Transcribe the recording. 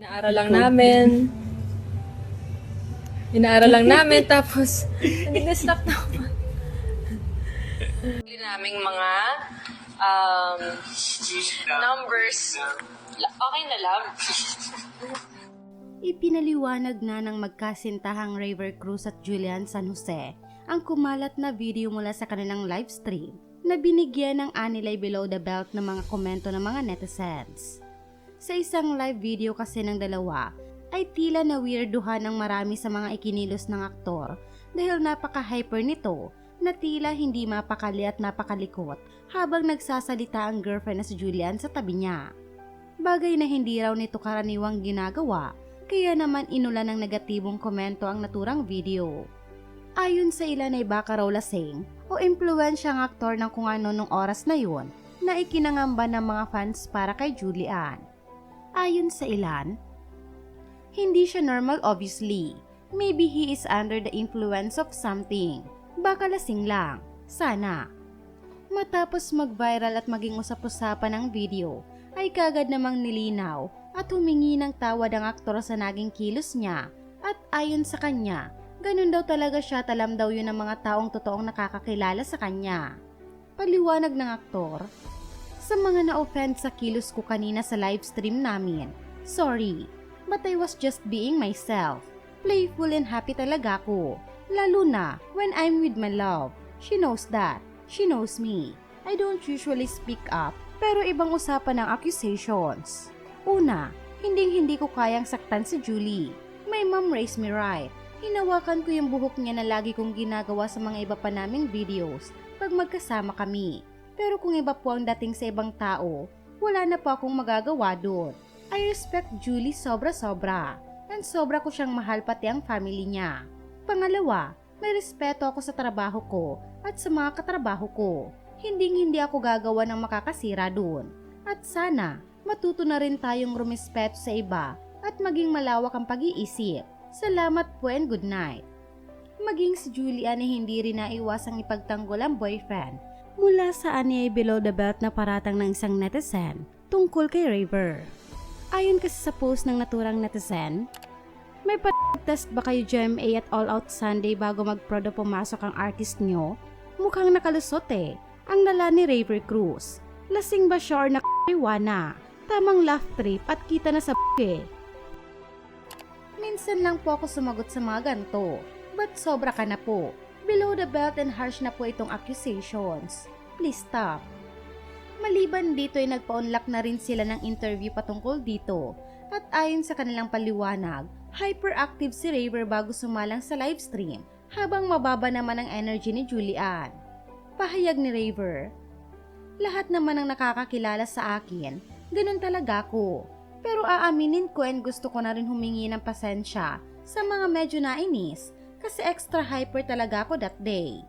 Inaaral lang namin. Inaaral lang namin, tapos, nag-distract na ako. Hindi naming mga um, numbers. Okay na lang. Ipinaliwanag na ng magkasintahang River Cruz at Julian San Jose ang kumalat na video mula sa kanilang live stream na binigyan ng anilay below the belt ng mga komento ng mga netizens. Sa isang live video kasi ng dalawa, ay tila na weirduhan ng marami sa mga ikinilos ng aktor dahil napaka-hyper nito na tila hindi mapakali at napakalikot habang nagsasalita ang girlfriend na si Julian sa tabi niya. Bagay na hindi raw nito karaniwang ginagawa kaya naman inulan ng negatibong komento ang naturang video. Ayon sa ilan ay baka raw lasing o impluensyang aktor ng kung ano nung oras na yun na ikinangamba ng mga fans para kay Julian. Ayon sa ilan, hindi siya normal obviously. Maybe he is under the influence of something. Baka lasing lang. Sana. Matapos mag-viral at maging usap-usapan ng video, ay kagad namang nilinaw at humingi ng tawad ang aktor sa naging kilos niya at ayon sa kanya, ganun daw talaga siya at alam daw yun ng mga taong totoong nakakakilala sa kanya. Paliwanag ng aktor, sa mga na-offend sa kilos ko kanina sa live stream namin, sorry, but I was just being myself. Playful and happy talaga ako, lalo na when I'm with my love. She knows that. She knows me. I don't usually speak up, pero ibang usapan ng accusations. Una, hinding-hindi ko kayang saktan si Julie. My mom raised me right. Hinawakan ko yung buhok niya na lagi kong ginagawa sa mga iba pa naming videos pag magkasama kami. Pero kung iba po ang dating sa ibang tao, wala na po akong magagawa doon. I respect Julie sobra-sobra. And sobra ko siyang mahal pati ang family niya. Pangalawa, may respeto ako sa trabaho ko at sa mga katrabaho ko. Hinding hindi ako gagawa ng makakasira doon. At sana, matuto na rin tayong rumispeto sa iba at maging malawak ang pag-iisip. Salamat po and good night. Maging si Julian ay hindi rin naiwasang ipagtanggol ang boyfriend mula sa anyay below the belt na paratang ng isang netizen tungkol kay Raver. Ayon kasi sa post ng naturang netizen, may pa-test ba kayo GMA at All Out Sunday bago mag-prodo pumasok ang artist nyo? Mukhang nakalusot eh. Ang lala ni Raver Cruz. Lasing ba siya or nakaiwana? Tamang laugh trip at kita na sa eh. Minsan lang po ako sumagot sa mga ganito. But sobra ka na po. Below the belt and harsh na po itong accusations. Please stop. Maliban dito ay nagpa-unlock na rin sila ng interview patungkol dito. At ayon sa kanilang paliwanag, hyperactive si Raver bago sumalang sa livestream habang mababa naman ang energy ni Julian. Pahayag ni Raver, Lahat naman ang nakakakilala sa akin, ganun talaga ako. Pero aaminin ko and gusto ko na rin humingi ng pasensya sa mga medyo nainis kasi extra hyper talaga ako that day.